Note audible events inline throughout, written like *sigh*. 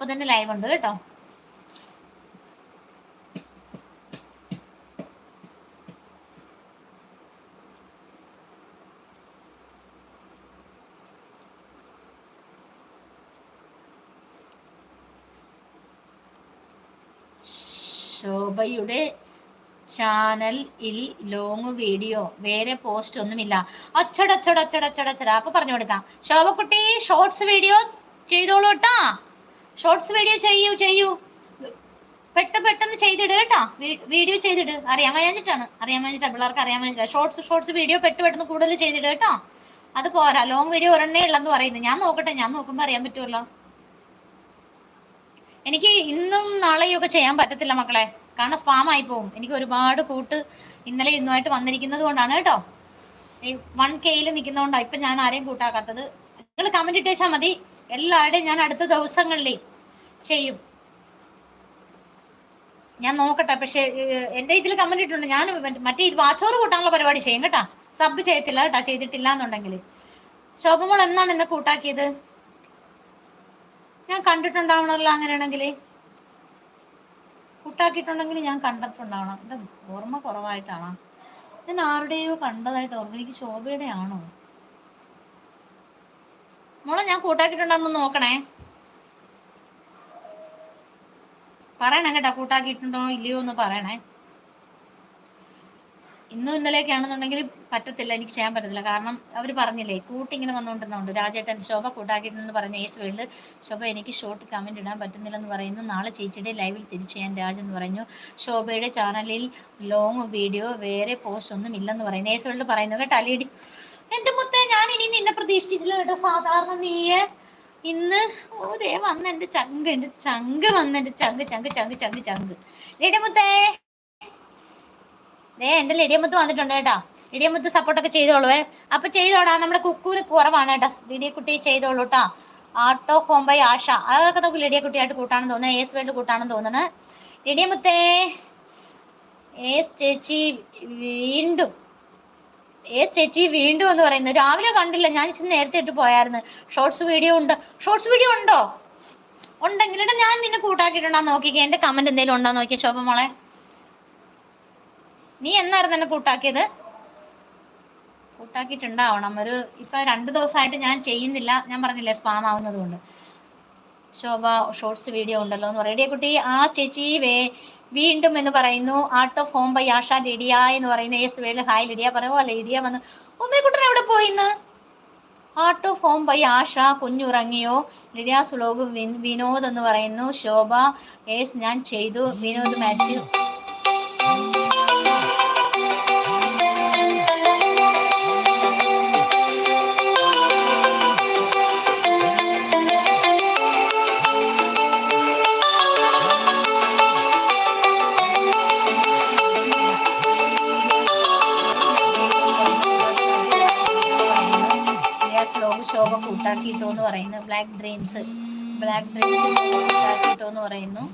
അപ്പൊ തന്നെ ലൈവ് ഉണ്ട് കേട്ടോ. ശോഭയുടെ ചാനലിൽ ലോങ് വീഡിയോ വേറെ പോസ്റ്റ് ഒന്നുമില്ല. അച്ചട അച്ചട അച്ചട അച്ചട അച്ചട. അപ്പൊ പറഞ്ഞു കൊടുക്കാം. ശോഭക്കുട്ടി ഷോർട്സ് വീഡിയോ ചെയ്തോളൂ കേട്ടാ. ഷോർട്സ് വീഡിയോ ചെയ്യൂ ചെയ്യൂ. പെട്ടെന്ന് പെട്ടെന്ന് ചെയ്തിട് കേട്ടോ. വീഡിയോ ചെയ്തിട്. അറിയാൻ വയ്യാഞ്ഞിട്ടാണ്. അറിയാൻ വയ്യാഞ്ഞിട്ടാണ്. പിള്ളേർക്ക് അറിയാൻ വയ്യാഞ്ഞിട്ടാണ്. ഷോർട്സ് ഷോർട്സ് വീഡിയോ പെട്ട് പെട്ടെന്ന് കൂടുതൽ ചെയ്തിട് കേട്ടോ. അത് പോരാ. ലോങ് വീഡിയോ ഒരെണ്ണേ ഉള്ളെന്ന് പറയുന്നത് ഞാൻ നോക്കട്ടെ. ഞാൻ നോക്കുമ്പോൾ അറിയാൻ പറ്റുമല്ലോ എനിക്ക് ഇന്നും നാളെയും ഒക്കെ ചെയ്യാൻ പറ്റത്തില്ല മക്കളെ. കാരണം സ്പാം ആയി പോകും എനിക്ക് ഒരുപാട് കൂട്ട് ഇന്നലെ ഇന്നുമായിട്ട് വന്നിരിക്കുന്നത് കൊണ്ടാണ് കേട്ടോ. ഈ വൺ കെയിൽ നിൽക്കുന്നതുകൊണ്ടാണ് ഇപ്പം ഞാൻ ആരെയും കൂട്ടാക്കാത്തത്. നിങ്ങൾ കമന്റ് ഇട്ടേച്ചാൽ മതി. എല്ലാവരുടെയും ഞാൻ അടുത്ത ദിവസങ്ങളിൽ ചെയ്യും. ഞാൻ നോക്കട്ടെ പക്ഷെ എന്റെ ഇതിൽ കമന്റ് ഇട്ടുണ്ട് ഞാൻ മറ്റേ ഇത് വാച്ചോറ് കൂട്ടാനുള്ള പരിപാടി ചെയ്യും കേട്ടാ. സബ് ചെയ്യത്തില്ല കേട്ടാ ചെയ്തിട്ടില്ല എന്നുണ്ടെങ്കിൽ ശോഭമോൾ എന്നാണ് എന്നെ കൂട്ടാക്കിയത്? ഞാൻ കണ്ടിട്ടുണ്ടാവണമല്ലോ അങ്ങനെയാണെങ്കിൽ കൂട്ടാക്കിയിട്ടുണ്ടെങ്കിൽ ഞാൻ കണ്ടിട്ടുണ്ടാവണം. എന്റെ ഓർമ്മ കുറവായിട്ടാണോ? ഞാൻ ആരുടെയോ കണ്ടതായിട്ട് ഓർമ്മ. എനിക്ക് ശോഭയുടെ ആണോ? മോളെ ഞാൻ കൂട്ടാക്കിയിട്ടുണ്ടോന്ന് നോക്കണേ. പറയണേ കേട്ടോ കൂട്ടാക്കിയിട്ടുണ്ടോ ഇല്ലയോ എന്ന് പറയണേ. ഇന്നും ഇന്നലെയൊക്കെ ആണെന്നുണ്ടെങ്കിൽ പറ്റത്തില്ല എനിക്ക് ചെയ്യാൻ പറ്റത്തില്ല. കാരണം അവർ പറഞ്ഞില്ലേ കൂട്ടിങ്ങനെ വന്നുകൊണ്ടിരുന്നുണ്ട് രാജേട്ടൻ ശോഭ കൂട്ടാക്കിയിട്ടുണ്ടെന്ന് പറഞ്ഞ ഏസ് വേൾഡ് ശോഭ എനിക്ക് ഷോർട്ട് കമന്റ് ഇടാൻ പറ്റുന്നില്ലെന്ന് പറയുന്നു. നാളെ ചേച്ചിയുടെ ലൈവിൽ തിരിച്ചു ഞാൻ രാജെന്ന് പറഞ്ഞു ശോഭയുടെ ചാനലിൽ ലോങ് വീഡിയോ വേറെ പോസ്റ്റ് ഒന്നും ഇല്ലെന്ന് പറയുന്നു. ഏസ് വേൾഡ് പറയുന്നു കേട്ടോ അലിയടി എന്റെ മുത്തേ ഞാൻ ഇനി നിന്നെ പ്രതീക്ഷിച്ചിട്ടില്ല കേട്ടോ സാധാരണ നീയെ. ഇന്ന് ഓ ദേ വന്ന് എന്റെ ചങ്ക് എന്റെ ചങ്ക് വന്ന് എന്റെ ചങ്ക് ചങ്ക് ചങ്ക് ചങ്ക് ചങ്ക്. ലേഡി മുത്തേ ദേ എന്റെ ലിഡിയമുത്ത് വന്നിട്ടുണ്ട് കേട്ടോ. ലിഡിയമുത്ത് സപ്പോർട്ടൊക്കെ ചെയ്തോളൂ അപ്പൊ ചെയ്തോടാ നമ്മുടെ കുക്കൂന് കുറവാണ് കേട്ടോ. ലിഡിയ കുട്ടി ചെയ്തോളൂ കേട്ടോ ആട്ടോ ഹോം ബൈ ആഷ. അതൊക്കെ നമുക്ക് കുട്ടിയായിട്ട് കൂട്ടാണെന്ന് തോന്നുന്നത് ഏസ് വേൾഡ് കൂട്ടാണെന്ന് തോന്നുന്നത് ലിഡിയമുത്തേ ഏസ് ചേച്ചി വീണ്ടും ഏസ് ചേച്ചി വീണ്ടും എന്ന് പറയുന്നത് രാവിലെ കണ്ടില്ല ഞാൻ ഇച്ചിരി നേരത്തെ ഇട്ട് പോയായിരുന്നു. ഷോർട്സ് വീഡിയോ ഉണ്ട്. ഷോർട്സ് വീഡിയോ ഉണ്ടോ? ഉണ്ടെങ്കിൽ ഞാൻ നിന്നെ കൂട്ടാക്കിയിട്ടുണ്ടോ നോക്കിക്കേ. എന്റെ കമന്റ് എന്തെങ്കിലും ഉണ്ടോ നോക്കിയ ശോഭ മോളെ. നീ എന്നായിരുന്നു എന്നെ കൂട്ടാക്കിയത്? കൂട്ടാക്കിയിട്ടുണ്ടാവണം. ഒരു ഇപ്പൊ രണ്ട് ദിവസമായിട്ട് ഞാൻ ചെയ്യുന്നില്ല. ഞാൻ പറഞ്ഞില്ലേ സ്പാം ആവുന്നത് കൊണ്ട് ശോഭ ഷോർട്സ് വീഡിയോ ഉണ്ടല്ലോ എന്ന് പറയും. "എടീ കുട്ടി ആ ചേച്ചി വേ വീണ്ടും എന്ന് പറയുന്നു art of home by Asha Lydia എന്ന് പറയുന്ന. Ace world hi Lydia. പറയുമോ ലിഡിയ വന്ന് ഒന്നേ കുട്ടനെ എവിടെ പോയിന്ന് art of home by Asha കുഞ്ഞുറങ്ങിയോ? Lydia സ്ലോഗ് വിനോദ് എന്ന് പറയുന്നു. ശോഭ എസ് ഞാൻ ചെയ്തു. വിനോദ് മാത്യു. ശോഭ കൂട്ടാക്കിയിട്ടോ എന്ന് പറയുന്നു. ബ്ലാക്ക് ഡ്രീംസ് ബ്ലാക്ക് ഡ്രീംസ് കൂട്ടാക്കിയിട്ടോ എന്ന് പറയുന്നു.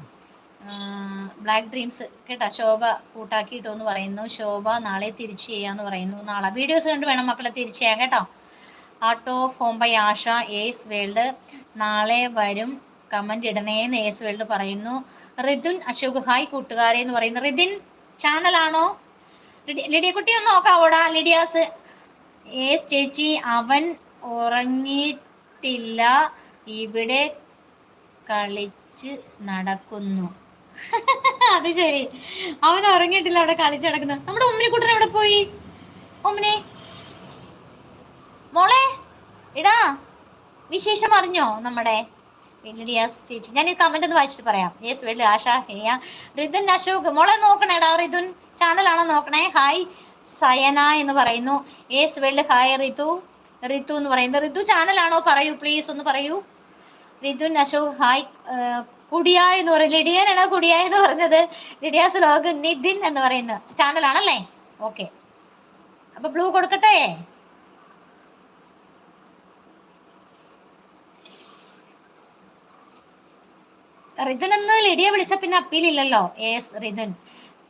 ബ്ലാക്ക് ഡ്രീംസ് കേട്ടോ ശോഭ കൂട്ടാക്കിയിട്ടോ എന്ന് പറയുന്നു. ശോഭ നാളെ തിരിച്ചു ചെയ്യാന്ന് പറയുന്നു. നാളെ വീഡിയോസ് കണ്ട് വേണം മക്കളെ തിരിച്ചു ചെയ്യാൻ കേട്ടോ. Art of home by Asha ace world നാളെ വരും കമന്റ് ഇടണേന്ന് ഏസ് വേൾഡ് പറയുന്നു. റിതുൻ അശോക് ഹായ് കൂട്ടുകാരെ എന്ന് പറയുന്നു. റിതിൻ ചാനലാണോ ലിഡിയക്കുട്ടി ഒന്ന് നോക്കാവോടാ ലിഡിയാസ് ഏസ് ചേച്ചി അവൻ ഉറങ്ങിയിട്ടില്ല. ഇവിടെ കളിച്ച് നടക്കുന്നു. *laughs* അത് ശരി. അവൻ ഉറങ്ങിയിട്ടില്ല അവിടെ കളിച്ച് നടക്കുന്നു. നമ്മുടെ ഉമ്മിനെ കുട്ടൻ എവിടെ പോയി? ഉമ്മിനെ മോളെ ഇടാ വിശേഷം അറിഞ്ഞോ നമ്മുടെ ചേച്ചി? ഞാൻ ഈ കമന്റ് ഒന്ന് വായിച്ചിട്ട് പറയാം. യെസ് വെള്ളി ആശ ഹേയ റിതുൻ അശോക്. മോളെ നോക്കണേടാ റിതുൻ. ചാനലാണോ നോക്കണേ? ഹായ് സയന എന്ന് പറയുന്നു. യേസ് വെള്ളി ഹായ് റിതു. റിതു എന്ന് പറയുന്നത്. റിതു ചാനലാണോ പറയൂ പ്ലീസ് ഒന്ന് പറയൂ. റിതുൻ അശോ ഹായ്. കുടിയ എന്ന് പറയുന്നത് ലിഡിയനാണ് കുടിയ എന്ന് പറഞ്ഞത്? ലിഡിയാസ് ലോഗ് നിതിൻ എന്ന് പറയുന്ന ചാനലാണല്ലേ ഓക്കെ അപ്പൊ ബ്ലൂ കൊടുക്കട്ടെ? റിതുൻ എന്ന് ലിഡിയ വിളിച്ച പിന്നെ അപ്പീലില്ലല്ലോ ace Rithun.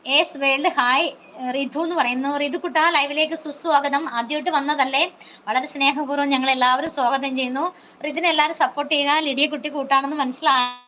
Ace world hi Ritu എന്ന് പറയുന്നു. റിതു കുട്ട ലൈവിലേക്ക് സുസ്വാഗതം. ആദ്യമായിട്ട് വന്നതല്ലേ? വളരെ സ്നേഹപൂർവം ഞങ്ങൾ എല്ലാവരും സ്വാഗതം ചെയ്യുന്നു. റിതിനെ എല്ലാവരും സപ്പോർട്ട് ചെയ്യുക. ലിഡിയ കുട്ടി കൂട്ടാണെന്ന് മനസ്സിലായി.